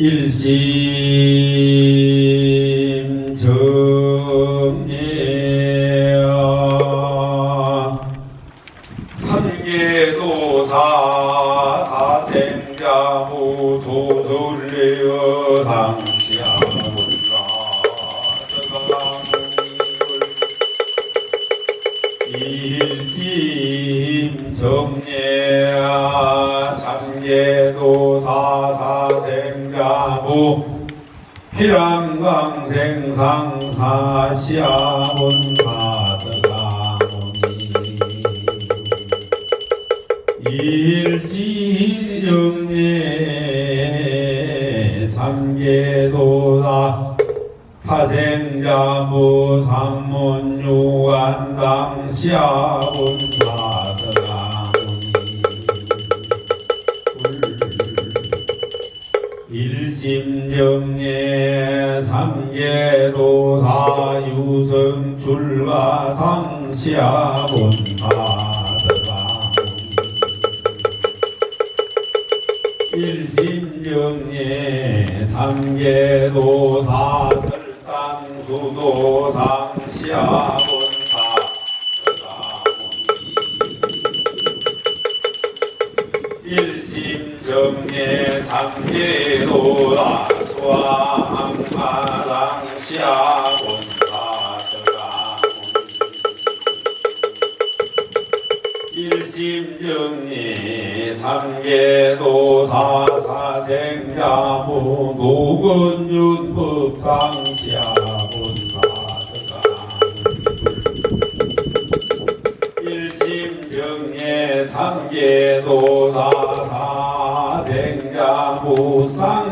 일 피랑광생상사시아문 사서가문이 일시일영내 삼계도다. 사생자무 삼문유관상 시아문 사 일심정예 삼계도사 유성 출가 상시아본 하더라. 일심정예 삼계도사 설상수도 상시아본 하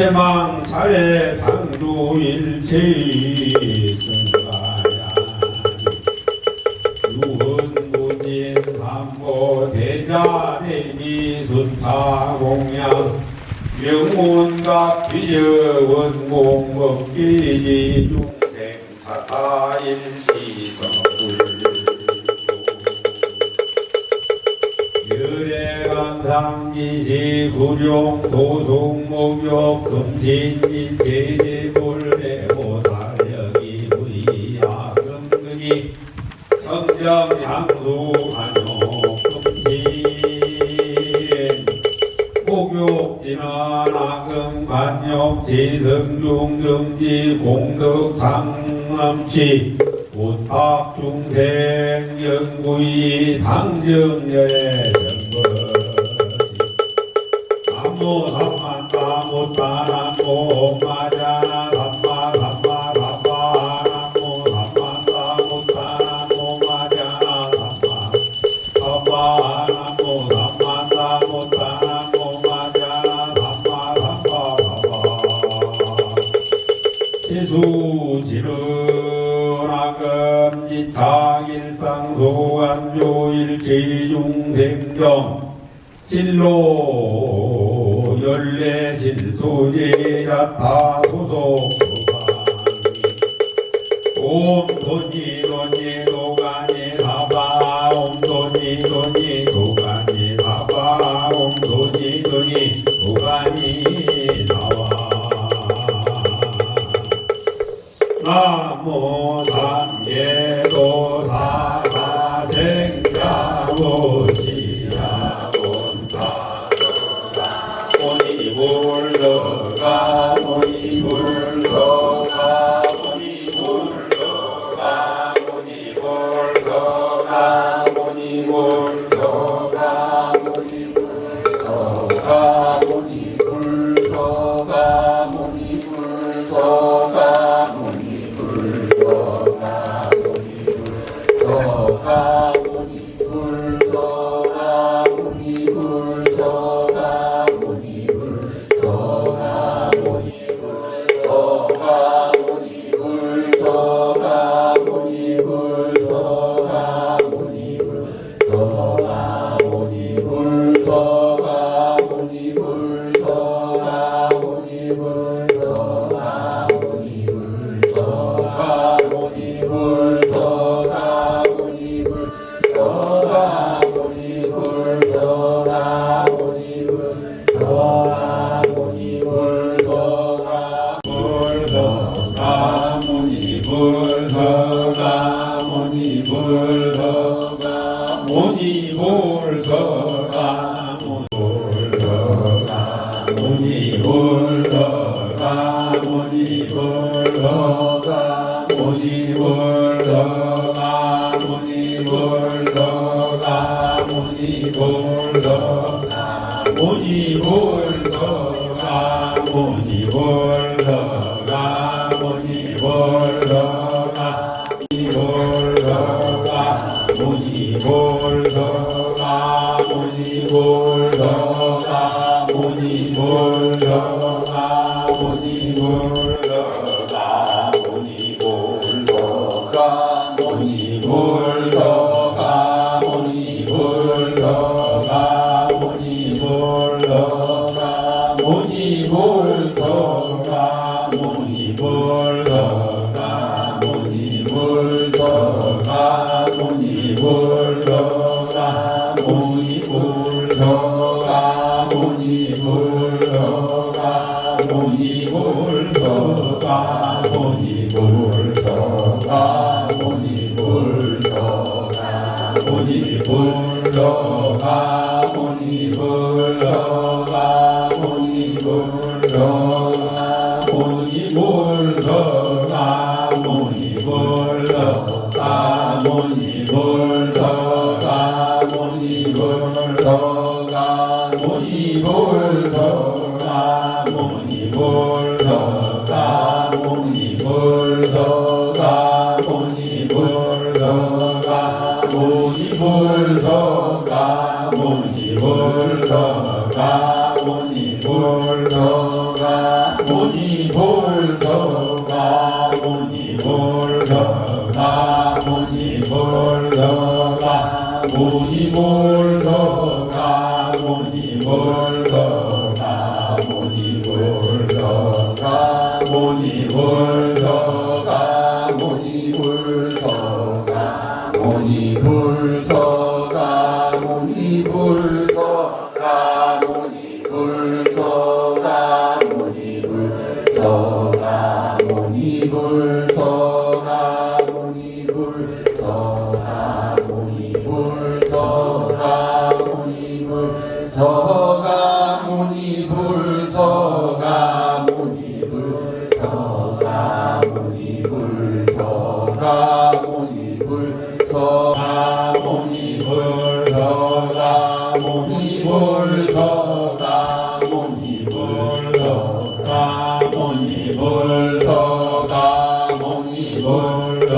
제망 차례 상조일체 승가야 유흥무진 삼고 대자대미 순사공양 명운과 비여원 공법기지 중생 사타 일시성불 열애감상기시 구룡 도송 목욕 금진일 제대불대모 살력이 부이야 금근이 성령 향수 한옥 금진. 목욕지는 악음 관욕 지 성중 정지 공덕 장엄치 우탁 중생 영구이 당정열의 공생경 진로 열네 실수지 야타소소 옴돈이 오니 볼더가 오니 볼더가 오니 볼더가 Lord.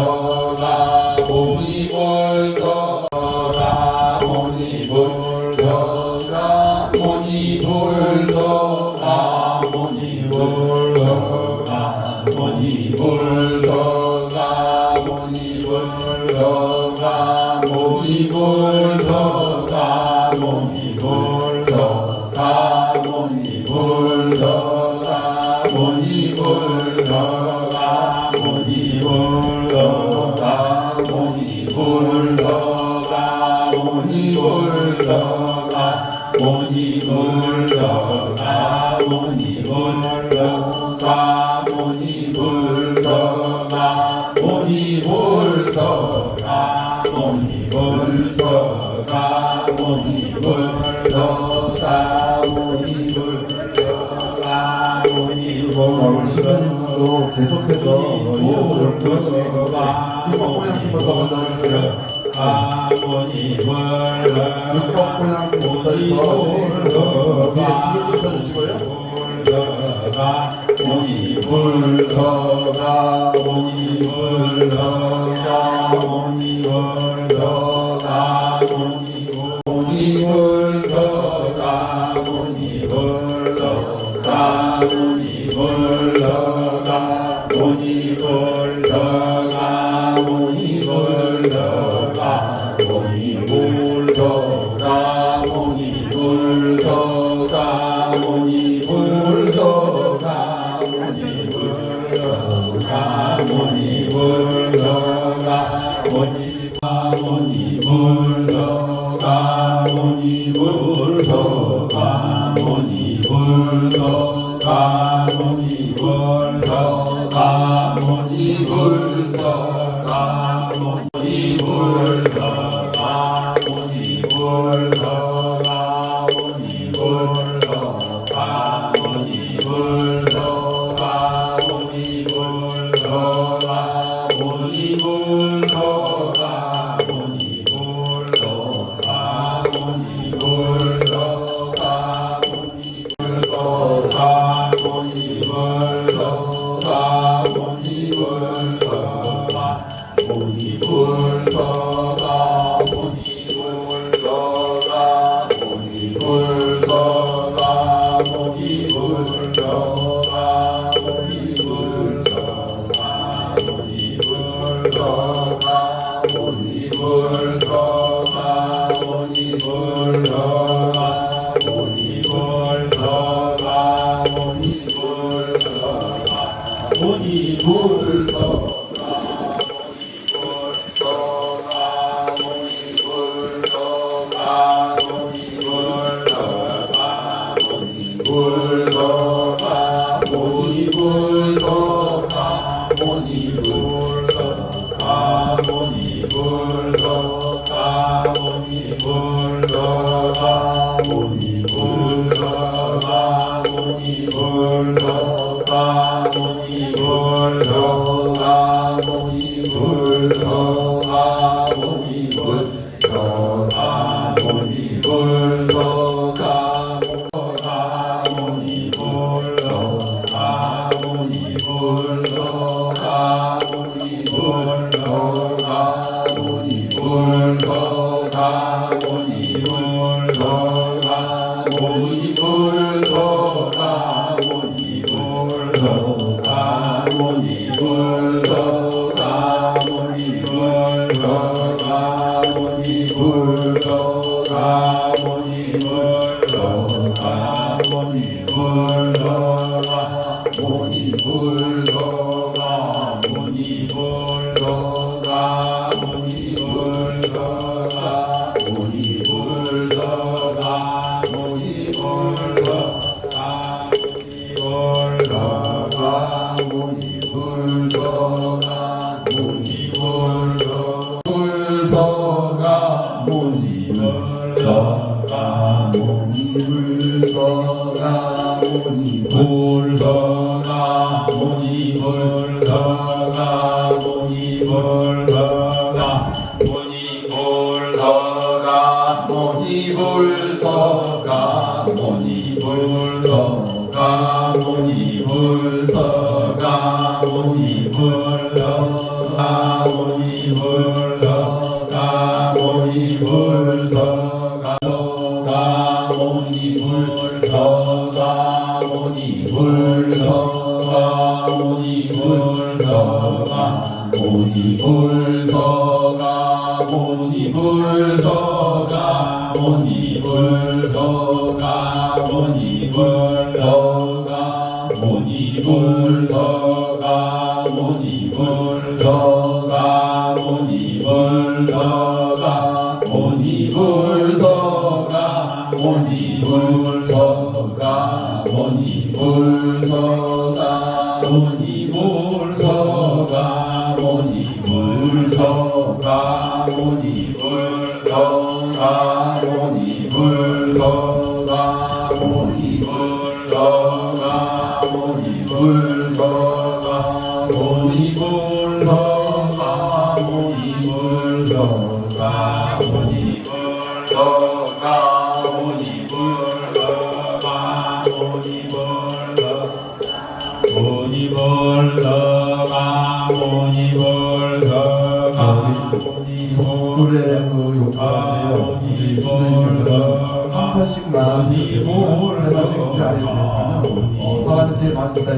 Lord. 불더가 오니 불더가 오니 불더가 오니 불더가 오니 불더가 아. Oh. 불서가 모니 불서가 모니 불서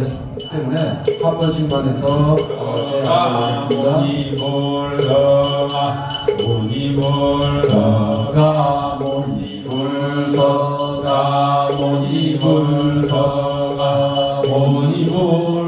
있기 때문에 한 번씩 만해서 아, 모니 몰더가 모니 몰더가 모니 불서가 모니 불서가 모니 불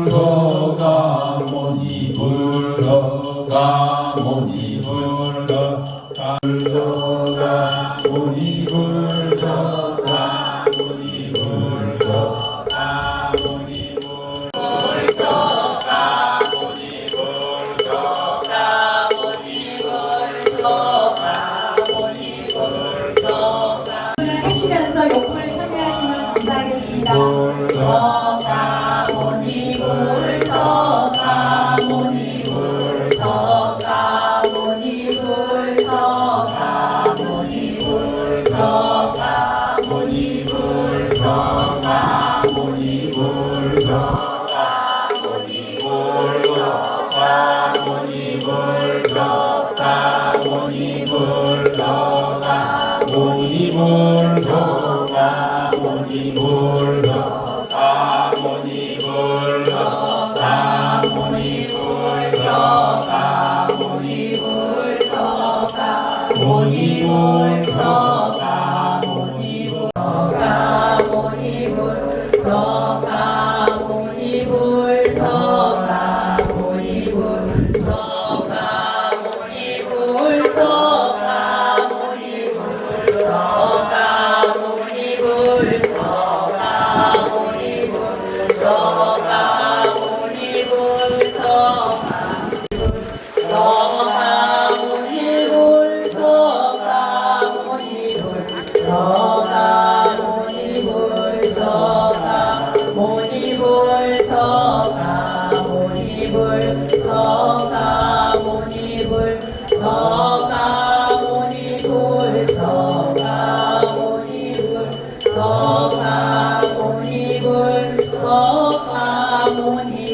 someone here.